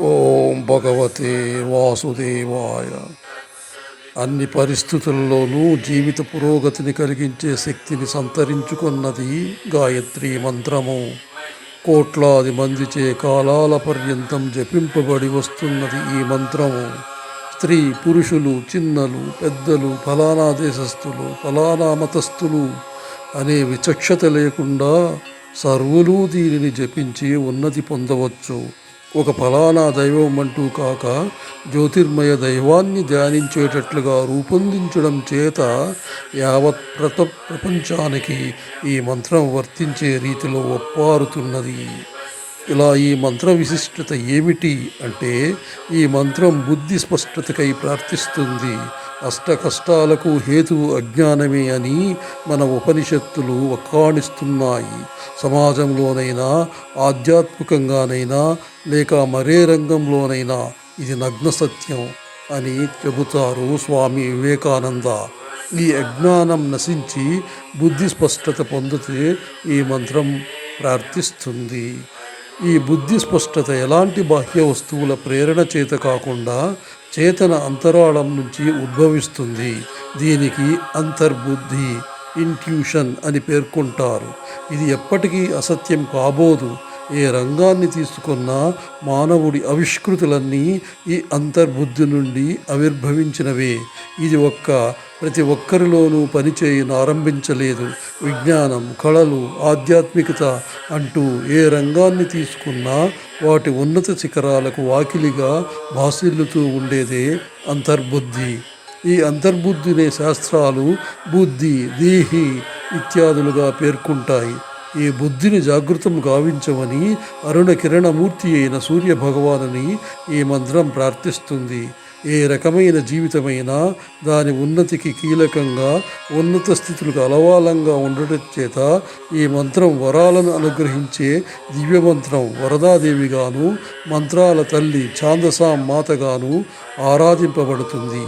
ఓం భగవతే వాసుదేవాయ. అన్ని పరిస్థితుల్లోనూ జీవిత పురోగతిని కలిగించే శక్తిని సంతరించుకున్నది గాయత్రి మంత్రము. కోట్లాది మందిచే కాలాల పర్యంతం జపింపబడి వస్తున్నది ఈ మంత్రము. స్త్రీ పురుషులు చిన్నలు పెద్దలు ఫలానా దేశస్థులు ఫలానా మతస్థులు అనే విచక్షత లేకుండా సర్వులు దీనిని జపించి ఉన్నతి పొందవచ్చు. ఒక ఫలానా దైవం అంటూ కాక జ్యోతిర్మయ దైవాన్ని ధ్యానించేటట్లుగా రూపొందించడం చేత యావత్ ప్రత ప్రపంచానికి ఈ మంత్రం వర్తించే రీతిలో ఒప్పారుతున్నది ఇలా ఈ మంత్ర విశిష్టత ఏమిటి అంటే ఈ మంత్రం బుద్ధి స్పష్టతకై ప్రార్థిస్తుంది. అష్ట కష్టాలకు హేతువు అజ్ఞానమే అని మన ఉపనిషత్తులు వక్కాణిస్తున్నాయి. సమాజంలోనైనా ఆధ్యాత్మికంగానైనా లేక మరే రంగంలోనైనా ఇది నగ్న సత్యం అని చెబుతారు స్వామి వివేకానంద. ఈ అజ్ఞానం నశించి బుద్ధి స్పష్టత పొందితే ఈ మంత్రం ప్రార్థిస్తుంది. ఈ బుద్ధి స్పష్టత ఎలాంటి బాహ్య వస్తువుల ప్రేరణ చేత కాకుండా చేతన అంతరాళం నుంచి ఉద్భవిస్తుంది. దీనికి అంతర్బుద్ధి ఇంట్యూషన్ అని పేర్కొంటారు. ఇది ఎప్పటికీ అసత్యం కాబోదు. ఏ రంగాన్ని తీసుకున్నా మానవుడి ఆవిష్కృతులన్నీ ఈ అంతర్బుద్ధి నుండి ఆవిర్భవించినవే. ఇది ఒక్క ప్రతి ఒక్కరిలోనూ పనిచేయను ఆరంభించలేదు. విజ్ఞానం కళలు ఆధ్యాత్మికత అంటూ ఏ రంగాన్ని తీసుకున్నా వాటి ఉన్నత శిఖరాలకు వాకిలిగా భాసిల్లుతూ ఉండేదే అంతర్బుద్ధి. ఈ అంతర్బుద్ధినే శాస్త్రాలు బుద్ధి దేహి ఇత్యాదులుగా పేర్కొంటాయి. ఈ బుద్ధిని జాగృతం గావించమని అరుణ కిరణమూర్తి అయిన సూర్య భగవానుని ఈ మంత్రం ప్రార్థిస్తుంది. ఏ రకమైన జీవితమైనా దాని ఉన్నతికి కీలకంగా ఉన్నత స్థితులకు అలవాలంగా ఉండటం చేత ఈ మంత్రం వరాలను అనుగ్రహించే దివ్య మంత్రం వరదాదేవిగాను మంత్రాల తల్లి ఛాందసాం మాతగాను ఆరాధింపబడుతుంది.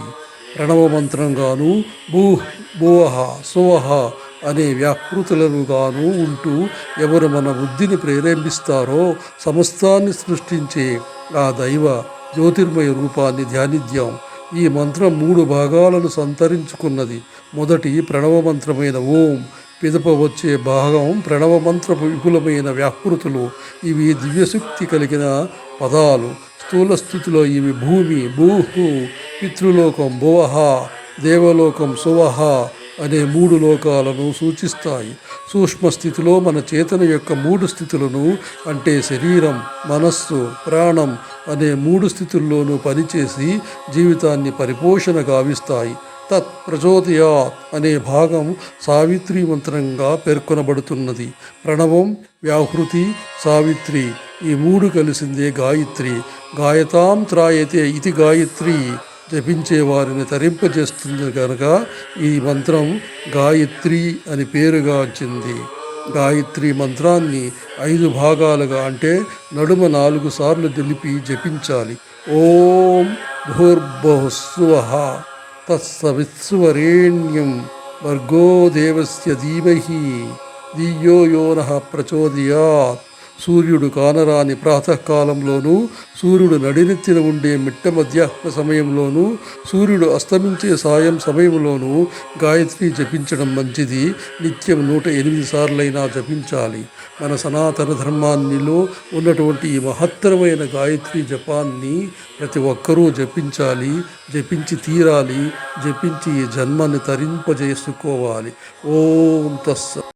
ప్రణవ మంత్రంగాను భూ భువహ సువహ అనే వ్యాకృతులుగాను ఉంటూ ఎవరు మన బుద్ధిని ప్రేరేపిస్తారో సమస్తాన్ని సృష్టించే ఆ దైవ జ్యోతిర్మయ రూపాన్ని ధ్యానిద్యాం. ఈ మంత్రం మూడు భాగాలను సంతరించుకున్నది. మొదటి ప్రణవ మంత్రమైన ఓం పిదప వచ్చే భాగం ప్రణవ మంత్ర విపులమైన వ్యాకృతులు. ఇవి దివ్యశక్తి కలిగిన పదాలు. స్థూల స్థితిలో ఇవి భూమి భూహు పితృలోకం భువహ దేవలోకం సువహ అనే మూడు లోకాలను సూచిస్తాయి. సూక్ష్మ స్థితిలో మన చేతన యొక్క మూడు స్థితులను అంటే శరీరం మనస్సు ప్రాణం అనే మూడు స్థితుల్లోనూ పనిచేసి జీవితాన్ని పరిపోషణ గావిస్తాయి. తత్ ప్రచోదయా అనే భాగం సావిత్రి మంత్రంగా పేర్కొనబడుతున్నది. ప్రణవం వ్యాహృతి సావిత్రి ఈ మూడు కలిసిందే గాయత్రి. గాయతాం త్రాయతే ఇది గాయత్రి. జపించే వారిని తరింపజేస్తుంది కనుక ఈ మంత్రం గాయత్రి అని పేరుగా వచ్చింది. గాయత్రి మంత్రాన్ని ఐదు భాగాలుగా అంటే నడుమ నాలుగు సార్లు తెలిపి జపించాలి. ఓం భూర్భుస్వ తత్సవిత్సువరేణ్యం భర్గో దేవస్య ధీమహి ధియో యోన ప్రచోదయాత్. సూర్యుడు కానరాని ప్రాతకాలంలోనూ సూర్యుడు నడినెత్తిన ఉండే మిట్ట మధ్యాహ్న సమయంలోనూ సూర్యుడు అస్తమించే సాయం సమయంలోనూ గాయత్రి జపించడం మంచిది. నిత్యం నూట ఎనిమిది సార్లైనా జపించాలి. మన సనాతన ధర్మాన్నిలో ఉన్నటువంటి ఈ మహత్తరమైన గాయత్రి జపాన్ని ప్రతి ఒక్కరూ జపించాలి జపించి తీరాలి జపించి ఈ జన్మని తరింపజేసుకోవాలి. ఓం తస్స.